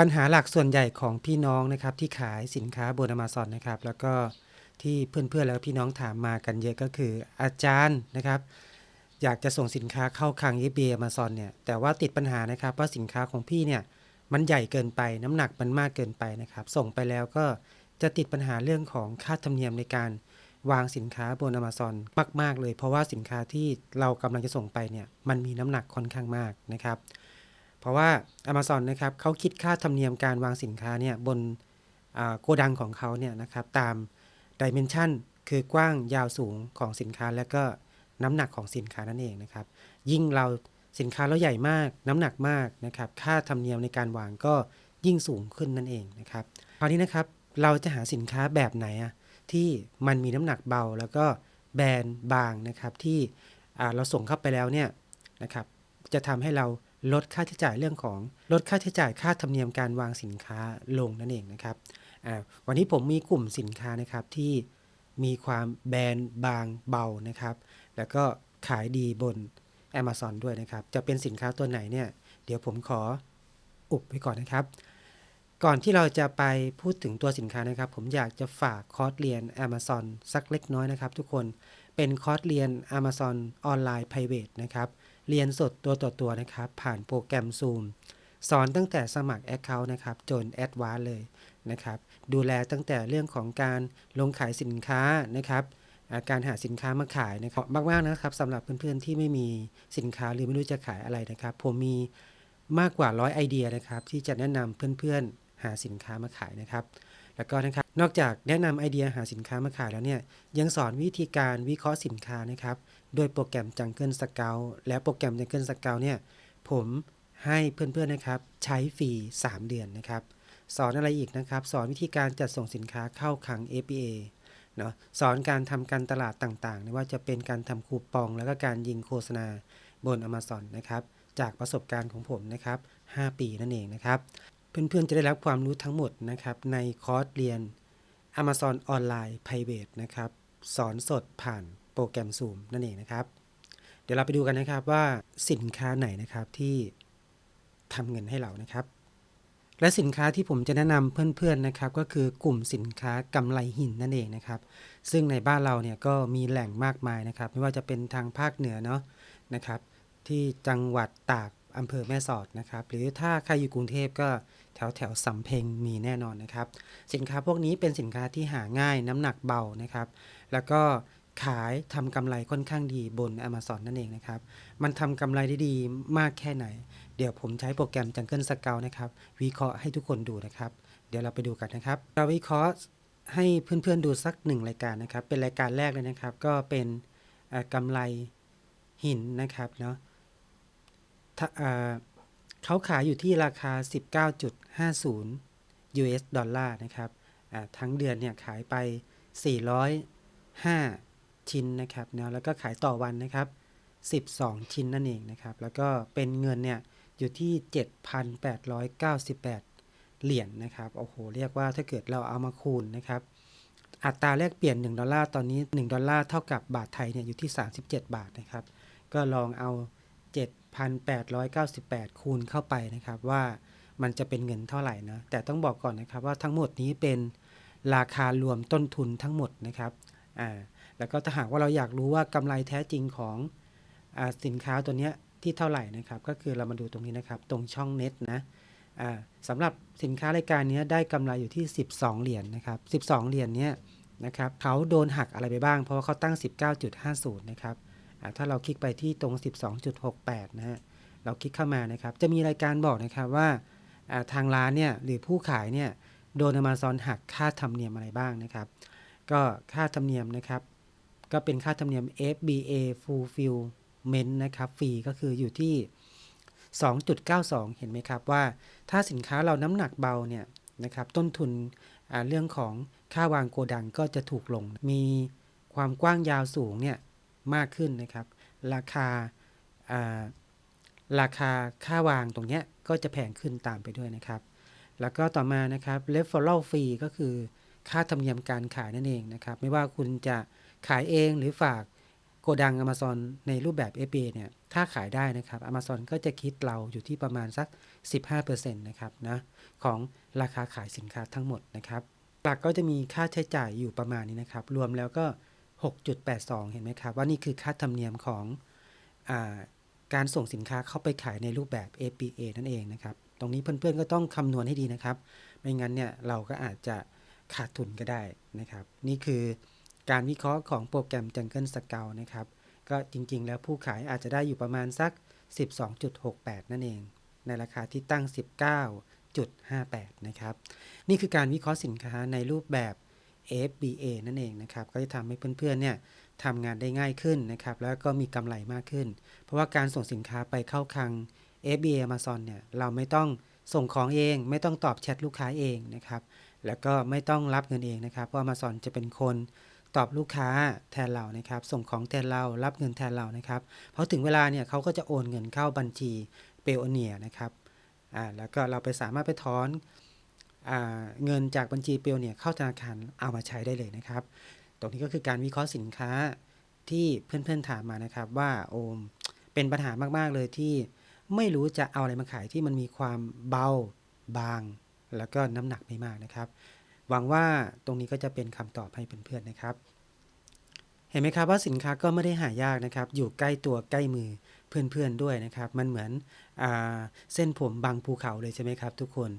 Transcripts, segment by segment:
ปัญหาหลักส่วนใหญ่ของพี่น้องนะครับที่ขายสินค้าบน Amazon นะครับแล้วก็ที่เพื่อนๆแล้วพี่น้องถามมากันเยอะก็คืออาจารย์นะครับ อยากจะส่งสินค้าเข้าคลัง eBay Amazon เนี่ยแต่ว่าติดปัญหานะครับว่าสินค้าของพี่เนี่ยมันใหญ่เกินไปน้ำหนักมันมากเกินไปนะครับ ส่งไปแล้วก็จะติดปัญหาเรื่องของค่าธรรมเนียมในการวางสินค้าบน Amazon มาก ๆ เลย เพราะว่าสินค้าที่เรากำลังจะส่งไปเนี่ยมันมีน้ำหนักค่อนข้างมากนะครับ ราะว่า Amazon นะครับเขาคิดค่าธรรมเนียมการวางสินค้าเนี่ยบนโกดังของเขาเนี่ยนะครับตามดิเมนชันคือกว้างยาวสูงของสินค้าและก็น้ำหนักของสินค้านั่นเองนะครับ ยิ่งเราสินค้าเราใหญ่มากน้ำหนักมากนะครับค่าธรรมเนียมในการวางก็ยิ่งสูงขึ้นนั่นเองนะครับคราวนี้นะครับเราจะหาสินค้าแบบไหนอะที่มันมีน้ำหนักเบา แล้วก็แบรนด์บางนะครับที่เราส่งเข้าไปแล้วเนี่ยนะครับจะทำให้เรา ลดค่าใช้จ่ายเรื่องของลดค่าใช้จ่ายค่าธรรมเนียมการวางสินค้าลงนั่นเองนะครับวันนี้ผมมีกลุ่มสินค้านะครับที่มีความแบรนด์บางเบานะครับ แล้วก็ขายดีบน Amazon ด้วยนะครับ จะเป็นสินค้าตัวไหนเนี่ยเดี๋ยวผมขออุบไว้ก่อนนะครับ ก่อนที่เราจะไปพูดถึงตัวสินค้านะครับ ผมอยากจะฝากคอร์สเรียน Amazon สักเล็กน้อยนะครับ ทุกคนเป็นคอร์สเรียน Amazon ออนไลน์ Private นะครับ เรียนสดตัวต่อตัวนะครับ ผ่านโปรแกรม Zoom สอนตั้งแต่สมัคร Account นะครับ จน a d v a n c e เลยนะครับ ดูแลตั้งแต่เรื่องของการลงขายสินค้านะครับการหาสินค้ามาขายนะครับมากๆนะครับสำหรับเพื่อนๆที่ไม่มีสินค้าหรือไม่รู้จะขายอะไรนะครับ ผมมีมากกว่าร้อยไอเดียนะครับ ที่จะแนะนำเพื่อนๆหาสินค้ามาขายนะครับ แล้วก็นะครับ นอกจากแนะนำไอเดียหาสินค้ามาขายแล้วเนี่ย ยังสอนวิธีการวิเคราะห์สินค้านะครับ โดยโปรแกรม Jungle Scout และโปรแกรม Jungle Scout เนี่ย ผมให้เพื่อนๆนะครับ ใช้ฟรี 3 เดือนนะครับ สอนอะไรอีกนะครับ สอนวิธีการจัดส่งสินค้าเข้าคลัง APA เนาะสอนการทำการตลาดต่างๆไม่ว่าจะเป็นการทำคูปอง แล้วก็การยิงโฆษณาบน Amazon นะครับ จากประสบการณ์ของผมนะครับ 5 ปีนั่นเองนะครับ เพื่อนๆจะได้รับความรู้ทั้งหมดนะครับในคอร์สเรียน Amazon ออนไลน์ Private นะครับ สอนสดผ่านโปรแกรม Zoom นั่นเองนะครับ เดี๋ยวเราไปดูกันนะครับว่าสินค้าไหนนะครับที่ทำเงินให้เรานะครับ และสินค้าที่ผมจะแนะนำเพื่อนๆนะครับ ก็คือกลุ่มสินค้ากำไรหินนั่นเองนะครับ ซึ่งในบ้านเราเนี่ยก็มีแหล่งมากมายนะครับ ไม่ว่าจะเป็นทางภาคเหนือเนาะนะครับ ที่จังหวัดตาก อำเภอแม่สอดนะครับ หรือถ้าใครอยู่กรุงเทพก็แถวแถวสำเพ็งมีแน่นอนนะครับ สินค้าพวกนี้เป็นสินค้าที่หาง่ายน้ำหนักเบานะครับ แล้วก็ขายทำกำไรค่อนข้างดีบน Amazon นั่นเองนะครับ มันทำกำไรได้ดีมากแค่ไหน เดี๋ยวผมใช้โปรแกรม Jungle Scout นะครับ วิเคราะห์ให้ทุกคนดูนะครับ เดี๋ยวเราไปดูกันนะครับเราวิเคราะห์ให้เพื่อนๆดูสักหนึ่งรายการนะครับ เป็นรายการแรกเลยนะครับ ก็เป็นกำไรหินนะครับเนาะ เขาขายอยู่ที่ราคา 19.50 US ดอลลาร์นะครับทั้งเดือนเนี่ยขายไป 405 ชิ้นนะครับเนาะแล้วก็ขายต่อวันนะครับ 12 ชิ้นนั่นเองนะครับ แล้วก็เป็นเงินเนี่ยอยู่ที่ 7,898 เหรียญนะครับ โอ้โห เรียกว่าถ้าเกิดเราเอามาคูณนะครับ อัตราแลกเปลี่ยน 1 ดอลลาร์ตอนนี้ 1 ดอลลาร์เท่ากับบาทไทยเนี่ยอยู่ที่ 37 บาทนะครับ ก็ลองเอา 7,898 คูณเข้าไปนะครับว่ามันจะเป็นเงินเท่าไหร่นะแต่ต้องบอกก่อนนะครับว่าทั้งหมดนี้เป็นราคารวมต้นทุนทั้งหมดนะครับอ่าแล้วก็ถ้าหากว่าเราอยากรู้ว่ากำไรแท้จริงของอาสินค้าตัวเนี้ยที่เท่าไหร่นะครับ ก็คือเรามาดูตรงนี้นะครับ ตรงช่องเน็ตนะอ่าสำหรับสินค้ารายการนี้ได้กำไรอยู่ที่ 12 เหรียญนนะครับ 12 เหรียญเนี้ยนะครับเขาโดนหักอะไรไปบ้าง เพราะว่าเขาตั้ง 19.50 นะครับ ถ้าเราคลิกไปที่ตรง 12.68 นะฮะ เราคลิกเข้ามานะครับ จะมีรายการบอกนะครับว่าทางร้านเนี่ยหรือผู้ขายเนี่ยโดน Amazon หักค่าธรรมเนียมอะไรบ้างนะครับ ก็ค่าธรรมเนียมนะครับ ก็เป็นค่าธรรมเนียม FBA fulfillment นะครับฟรีก็คืออยู่ที่ 2.92 เห็นไหมครับว่าถ้าสินค้าเราน้ำหนักเบาเนี่ยนะครับต้นทุนเรื่องของค่าวางโกดังก็จะถูกลง มีความกว้างยาวสูงเนี่ย มากขึ้นนะครับ ราคาราคาค่าวางตรงเนี้ยก็จะแพงขึ้นตามไปด้วยนะครับ แล้วก็ต่อมานะครับ referral fee ก็คือค่าธรรมเนียมการขายนั่นเองนะครับ ไม่ว่าคุณจะขายเองหรือฝากโกดัง Amazon ในรูปแบบ FBA เนี่ย ถ้าขายได้นะครับ Amazon ก็จะคิดเราอยู่ที่ประมาณสัก 15%นะครับนะของราคาขายสินค้าทั้งหมดนะครับ หลักก็จะมีค่าใช้จ่ายอยู่ประมาณนี้นะครับ รวมแล้วก็ 6.82 เห็นไหมครับ ว่านี่คือค่าธรรมเนียมของอการส่งสินค้าเข้าไปขายในรูปแบบ FBA นั่นเองนะครับ ตรงนี้เพื่อนๆก็ต้องคำนวณให้ดีนะครับ ไม่งั้นเนี่ยเราก็อาจจะขาดทุนก็ได้นะครับ นี่คือการวิเคราะห์ของโปรแกรม Jungle Scout นะครับ ก็จริงๆ แล้วผู้ขายอาจจะได้อยู่ประมาณสัก 12.68 นั่นเอง ในราคาที่ตั้ง 19.58 นะครับ นี่คือการวิเคราะห์สินค้าในรูปแบบ FBA นั่นเองนะครับ ก็จะทำให้เพื่อนๆเนี่ยทำงานได้ง่ายขึ้นนะครับ แล้วก็มีกำไรมากขึ้น เพราะว่าการส่งสินค้าไปเข้าคลัง FBA Amazon เนี่ยเราไม่ต้องส่งของเอง ไม่ต้องตอบแชทลูกค้าเองนะครับ แล้วก็ไม่ต้องรับเงินเองนะครับ เพราะ Amazon จะเป็นคนตอบลูกค้าแทนเรานะครับ ส่งของแทนเรา รับเงินแทนเรานะครับพราะถึงเวลาเนี่ยเขาก็จะโอนเงินเข้าบัญชีเปโอเนียนะครับอ่าแล้วก็เราไปสามารถไปถอน เงินจากบัญชีเปลวเนี่ยเข้าธนาคารเอามาใช้ได้เลยนะครับ ตรงนี้ก็คือการวิเคราะห์สินค้าที่เพื่อนๆถามมานะครับ ว่าโอมเป็นปัญหามากๆเลยที่ไม่รู้จะเอาอะไรมาขายที่มันมีความเบาบาง แล้วก็น้ำหนักไม่มากนะครับ หวังว่าตรงนี้ก็จะเป็นคำตอบให้เพื่อนๆนะครับ เห็นไหมครับว่าสินค้าก็ไม่ได้หายากนะครับ อยู่ใกล้ตัวใกล้มือเพื่อนๆด้วยนะครับ มันเหมือนอเส้นผมบางภูเขาเลยใช่ไหมครับ ทุกคน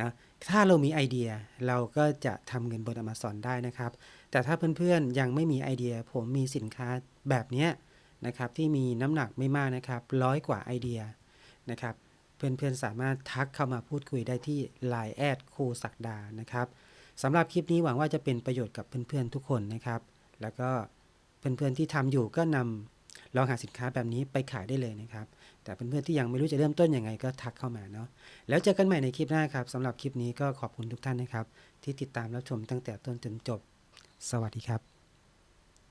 นะถ้าเรามีไอเดียเราก็จะทำเงินบน Amazon ได้นะครับ แต่ถ้าเพื่อนๆยังไม่มีไอเดีย ผมมีสินค้าแบบนี้นะครับ ที่มีน้ำหนักไม่มากนะครับร้อยกว่าไอเดียนะครับ เพื่อนๆสามารถทักเข้ามาพูดคุยได้ที่ Line แอดครูศักดานะครับสำหรับคลิปนี้หวังว่าจะเป็นประโยชน์กับเพื่อนๆทุกคนนะครับ แล้วก็ เพื่อนๆที่ทำอยู่ก็นำลองหาสินค้าแบบนี้ไปขายได้เลยนะครับ แต่เพื่อนๆที่ยังไม่รู้จะเริ่มต้นยังไงก็ทักเข้ามาเนาะแล้วเจอกันใหม่ในคลิปหน้าครับสำหรับคลิปนี้ก็ขอบคุณทุกท่านนะครับ ที่ติดตามรับชมตั้งแต่ต้นจนจบ สวัสดีครับ